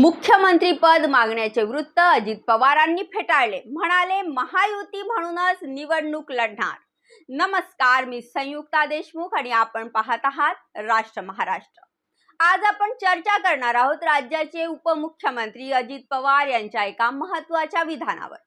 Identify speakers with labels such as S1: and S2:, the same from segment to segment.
S1: मुख्यमंत्रीपद मागण्याचे वृत्त अजित पवारांनी फेटाळले. म्हणाले महायुती म्हणूनच निवडणूक लढणार. नमस्कार मी संयुक्ता देशमुख आणि आपण पाहत आहात राष्ट्र महाराष्ट्र. आज आपण चर्चा करणार आहोत राज्याचे उपमुख्यमंत्री अजित पवार यांच्या एका महत्त्वाच्या विधानावर.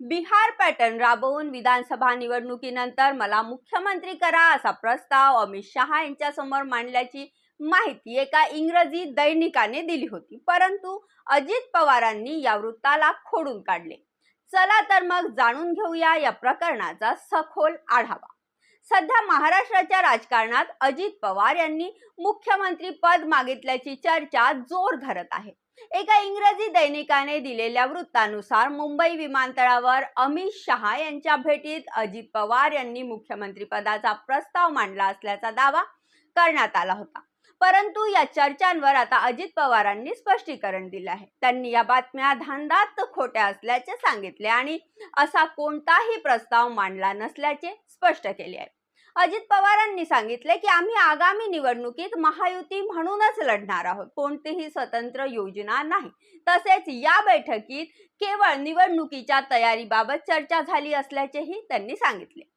S1: बिहार पॅटर्न राबवून विधानसभा निवडणुकीनंतर मला मुख्यमंत्री करा असा प्रस्ताव अमित शहा यांच्या समोर मांडल्याची माहिती एका इंग्रजी दैनिकाने दिली होती. परंतु अजित पवारांनी या वृत्ताला खोडून काढले. चला तर मग जाणून घेऊया या प्रकरणाचा सखोल आढावा. सध्या महाराष्ट्राच्या राजकारणात अजित पवार यांनी मुख्यमंत्री पद मागितल्याची चर्चा जोर धरत आहे. एका इंग्रजी दैनिकाने दिलेल्या वृत्तानुसार मुंबई विमानतळावर अमित शहा यांच्या भेटीत अजित पवार यांनी मुख्यमंत्री पदाचा प्रस्ताव मांडला असल्याचा दावा करण्यात आला होता. परंतु या चर्चांवर आता अजित पवारांनी स्पष्टीकरण दिलं आहे. त्यांनी या बातम्या धांदात खोट्या असल्याचे सांगितले आणि असा कोणताही प्रस्ताव मांडला नसल्याचे स्पष्ट केले आहे. अजित पवारांनी सांगितले की आम्ही आगामी निवडणुकीत महायुती म्हणूनच लढणार आहोत. कोणतीही स्वतंत्र योजना नाही. तसेच या बैठकीत केवळ निवडणुकीच्या तयारीबाबत चर्चा झाली असल्याचेही त्यांनी सांगितले.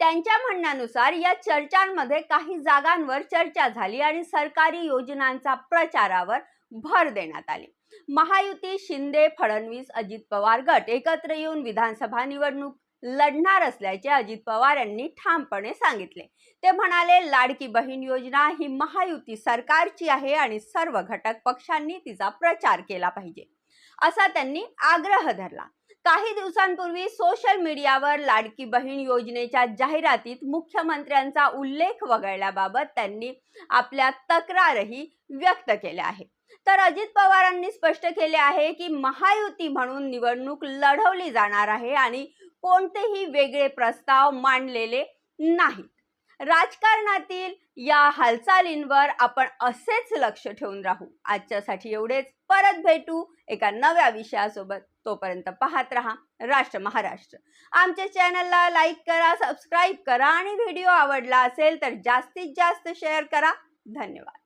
S1: त्यांच्या म्हणण्यानुसार या चर्चांमध्ये काही जागांवर चर्चा झाली आणि सरकारी योजनांचा प्रचारावर भर देण्यात आली. महायुती शिंदे फडणवीस अजित पवार गट एकत्र येऊन विधानसभा निवडणूक लढणार असल्याचे अजित पवार यांनी ठामपणे सांगितले. ते म्हणाले लाडकी बहीण योजना ही महायुती सरकारची आहे आणि सर्व घटक पक्षांनी तिचा प्रचार केला पाहिजे. असा त्यांनी आग्रह धरला. काही दिवसांपूर्वी सोशल मीडियावर लाडकी बहीण योजनेच्या जाहिरातीत मुख्यमंत्र्यांचा उल्लेख वगळल्याबाबत त्यांनी आपल्या तक्रारही व्यक्त केल्या आहे तर अजित पवारांनी स्पष्ट केले आहे की महायुती म्हणून निवडणूक लढवली जाणार आहे आणि कोणतेही वेगळे प्रस्ताव मांडलेले नाहीत. राजकारणातील या हालचालींवर आपण असेच लक्ष ठेवून राहू. आजच्यासाठी एवढेच. परत भेटू एका नव्या विषयासोबत. तोपर्यंत पाहत राहा राष्ट्र महाराष्ट्र. आमच्या चॅनलला लाईक करा सबस्क्राईब करा आणि व्हिडिओ आवडला असेल तर जास्तीत जास्त शेअर करा. धन्यवाद.